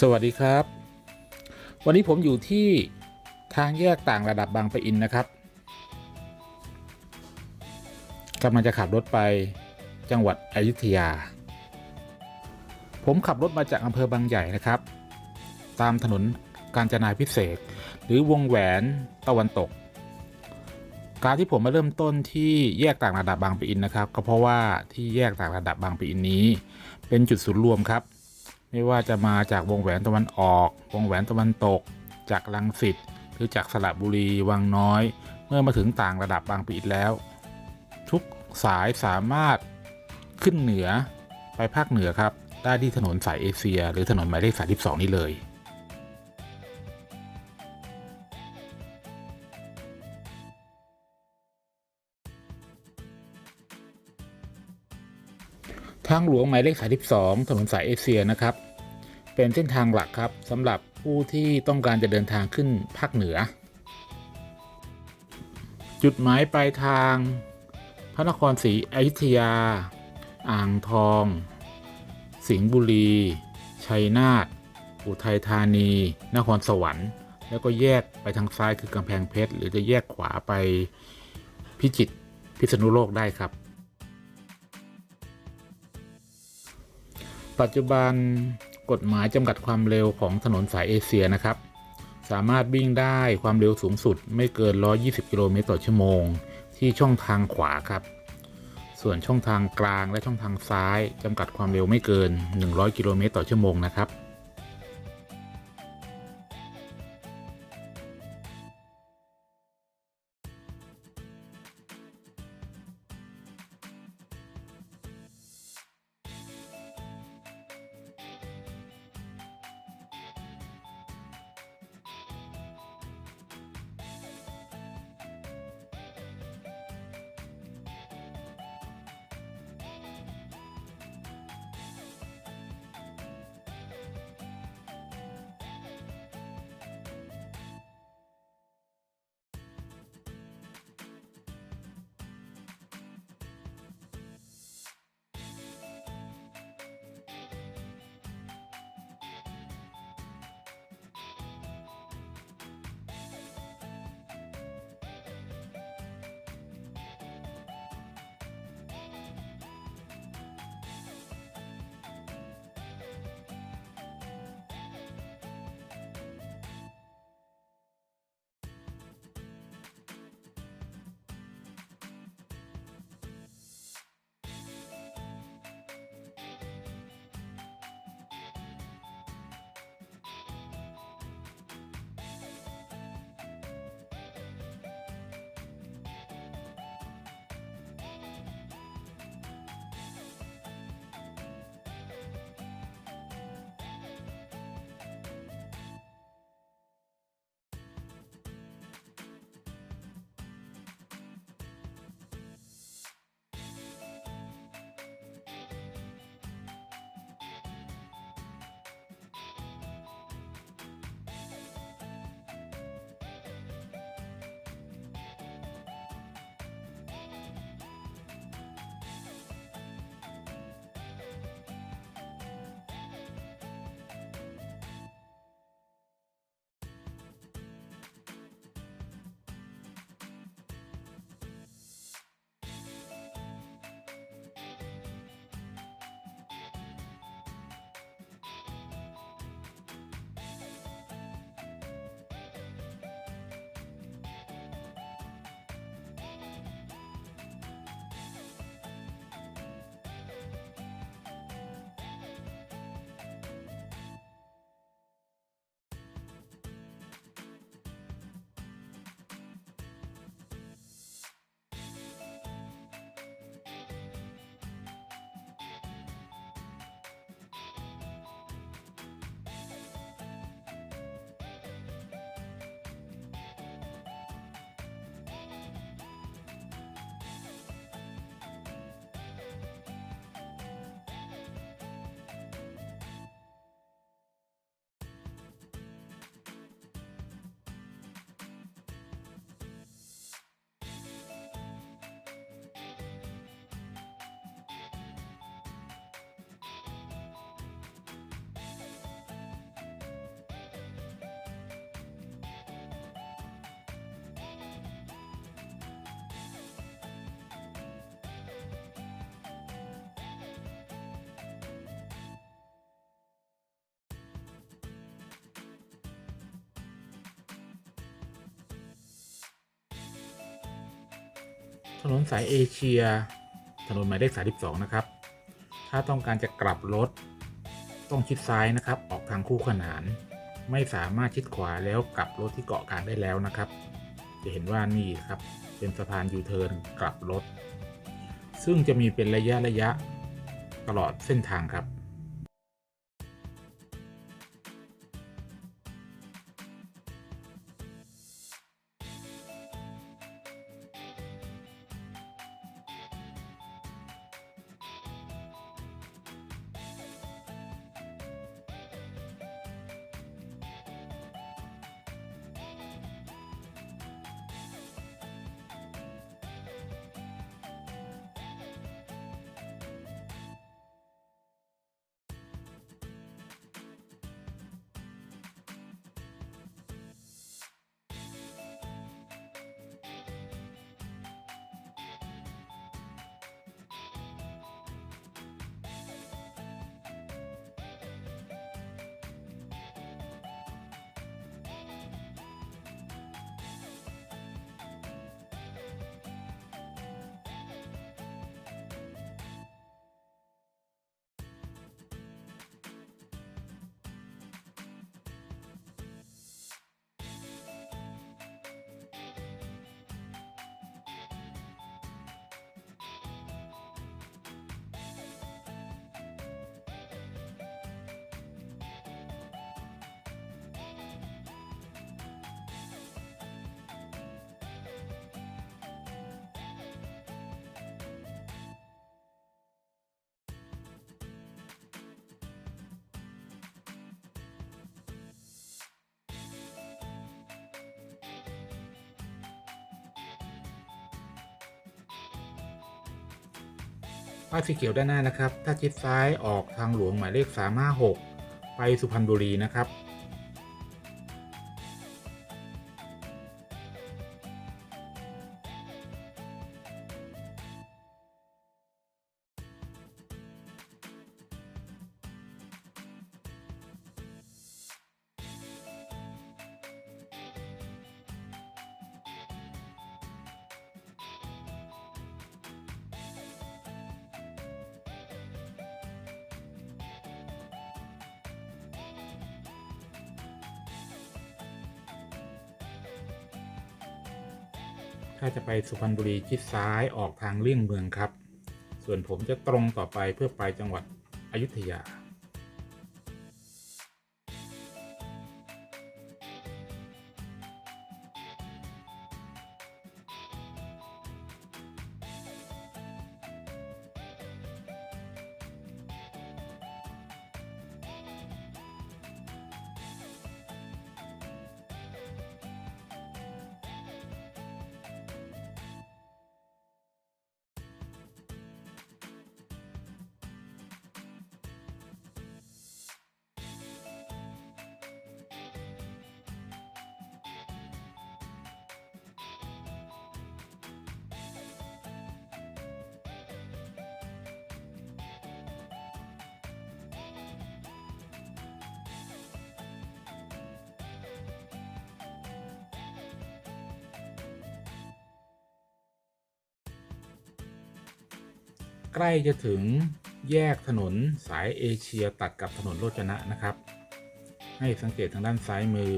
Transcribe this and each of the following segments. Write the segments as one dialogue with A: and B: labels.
A: สวัสดีครับ วันนี้ผมอยู่ที่ทางแยกต่างระดับบางปะอินนะครับกำลังจะขับรถไปจังหวัดอยุธยา ผมขับรถมาจากอำเภอบางใหญ่นะครับ ตามถนนกาญจนาพิเศษ หรือวงแหวนตะวันตก การที่ผมมาเริ่มต้นที่แยกต่างระดับบางปะอินนะครับ ก็เพราะว่าที่แยกต่างระดับบางปะอินนี้ เป็นจุดศูนย์รวมครับ ไม่ว่าจะมาจากวงแหวนตะวันออก วงแหวนตะวันตก จากลังสิตหรือจากสระบุรีวังน้อย เมื่อมาถึงต่างระดับบางปีแล้ว ทุกสายสามารถขึ้นเหนือไปภาคเหนือครับ ได้ที่ถนนสายเอเชีย หรือถนนหมายเลข32นี้เลย ทางหลวงหมายเลข32ถนนสายเอเชียนะครับ เป็นเส้นทางหลักครับสำหรับผู้ที่ต้องการจะเดินทางขึ้นภาคเหนือ จุดหมายปลายทาง พระนครศรีอยุธยา อ่างทอง สิงห์บุรี ชัยนาทอุทัยธานี นครสวรรค์ แล้วก็แยกไปทางซ้ายคือกำแพงเพชร หรือจะแยกขวาไปพิจิตรพิษณุโลกได้ครับ ปัจจุบันกฎหมายจำกัดความเร็วของถนนสายเอเชียนะครับ สามารถวิ่งได้ความเร็วสูงสุดไม่เกิน 120 กิโลเมตรต่อชั่วโมง ที่ช่องทางขวาครับ ส่วนช่องทางกลางและช่องทางซ้ายจำกัดความเร็วไม่เกิน 100 กิโลเมตรต่อชั่วโมงนะครับ ถนนสายเอเชีย ถนนหมายเลข32นะครับ ถ้าต้องการจะกลับรถ ต้องชิดซ้ายนะครับ ออกทางคู่ขนาน ไม่สามารถชิดขวาแล้วกลับรถที่เกาะกลางได้แล้วนะครับ จะเห็นว่านี่ครับ เป็นสะพานยูเทิร์นกลับรถ ซึ่งจะมีเป็นระยะระยะตลอดเส้นทางครับ ป้ายสีเขียวด้านหน้านะครับ ถ้าชิดซ้ายออกทางหลวงหมายเลข356 ไปสุพรรณบุรีนะครับ ถ้าจะไปสุพรรณบุรีชิดซ้ายออกทางเลี่ยงเมืองครับ ส่วนผมจะตรงต่อไปเพื่อไปจังหวัดอยุธยา ใกล้จะถึงแยกถนนสายเอเชียตัดกับถนนโรจนะนะครับ ให้สังเกตทางด้านซ้ายมือ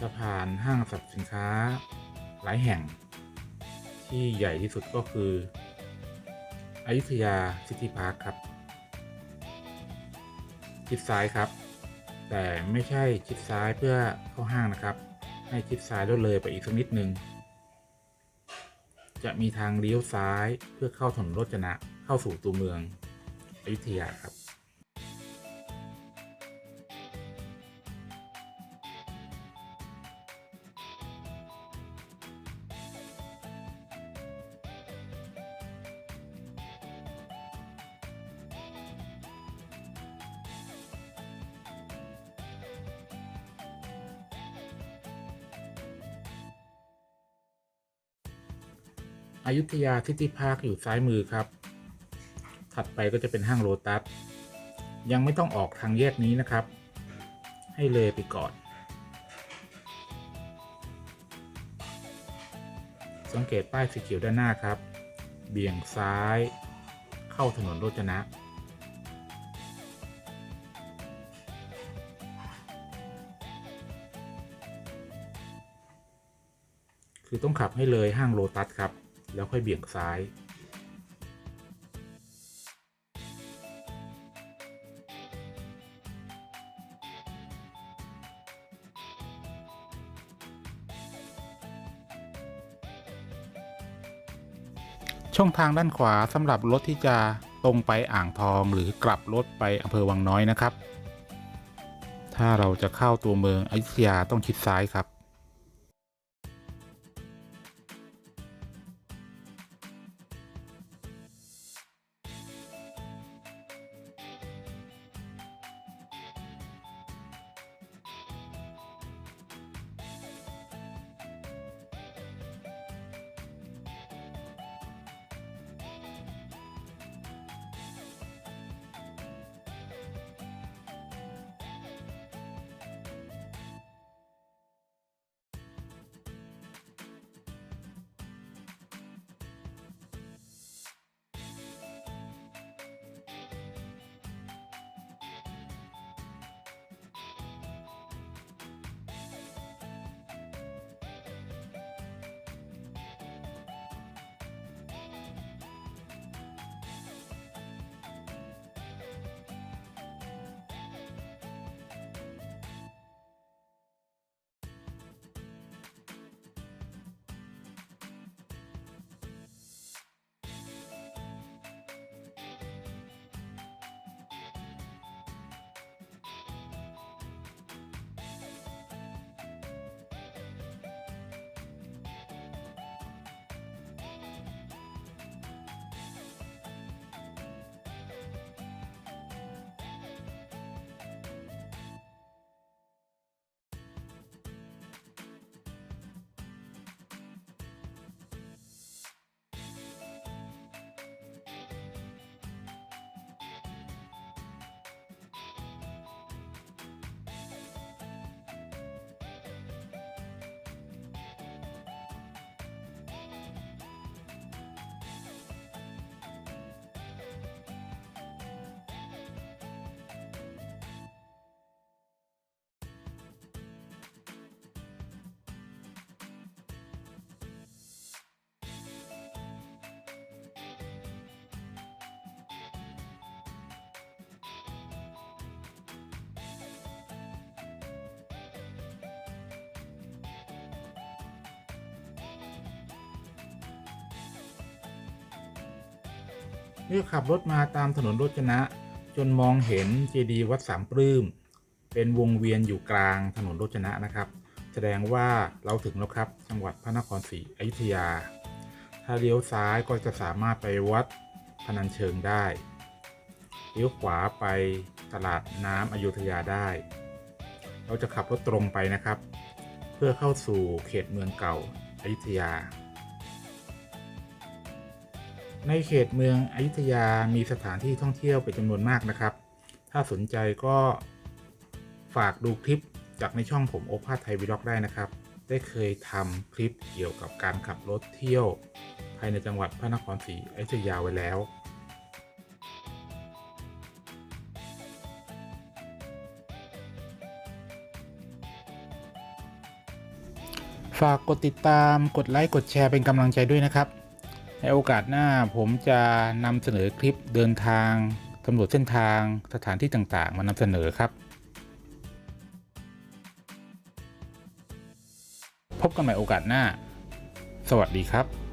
A: สะพานห้างสรรพสินค้า หลายแห่ง ที่ใหญ่ที่สุดก็คืออยุธยาซิตี้พาร์คครับชิดซ้ายครับ แต่ไม่ใช่ชิดซ้ายเพื่อเข้าห้างนะครับ ให้ชิดซ้ายแล้วเลยไปอีกสักนิดนึงจะมีทางเลี้ยวซ้ายเพื่อเข้าถนนโรจนะ เข้าสู่ตัวเมืองอยุธยาครับ อยุธยาซิตี้พาร์คอยู่ซ้ายมือครับ ถัดไปก็จะเป็นห้างโลตัสยังไม่ต้องออกทางแยกนี้นะครับ ให้เลยไปก่อน สังเกตป้ายสีเขียวด้านหน้าครับ เบี่ยงซ้าย เข้าถนนโรจนะ คือต้องขับให้เลยห้างโลตัสครับ แล้วค่อยเบี่ยงซ้าย ช่องทางด้านขวาสำหรับรถที่จะตรงไปอ่างทองหรือกลับรถไปอำเภอวังน้อยนะครับ ถ้าเราจะเข้าตัวเมืองอยุธยาต้องชิดซ้ายครับ เมื่อขับรถมาตามถนนโรจนะ จนมองเห็นเจดีย์วัดสามปลื้มเป็นวงเวียนอยู่กลางถนนโรจนะนะครับ แสดงว่าเราถึงแล้วครับ จังหวัดพระนครศรีอยุธยา ถ้าเลี้ยวซ้ายก็จะสามารถไปวัดพนัญเชิงได้เลี้ยวขวาไปตลาดน้ำอยุธยาได้ เราจะขับรถตรงไปนะครับ เพื่อเข้าสู่เขตเมืองเก่าอยุธยา ในเขตเมืองอยุธยามีสถานที่ท่องเที่ยวเป็นจำนวนมากนะครับ ถ้าสนใจก็ฝากดูคลิปจากในช่องผมโอภาสไทยวีล็อกได้นะครับ ได้เคยทำคลิปเกี่ยวกับการขับรถเที่ยวภายในจังหวัดพระนครศรีอยุธยาไว้แล้วฝากกดติดตาม กดไลค์ กดแชร์เป็นกำลังใจด้วยนะครับ ในโอกาสหน้าผมจะนำเสนอคลิปเดินทางสำรวจเส้นทางสถานที่ต่างๆ มานำเสนอครับ พบกันใหม่โอกาสหน้า สวัสดีครับ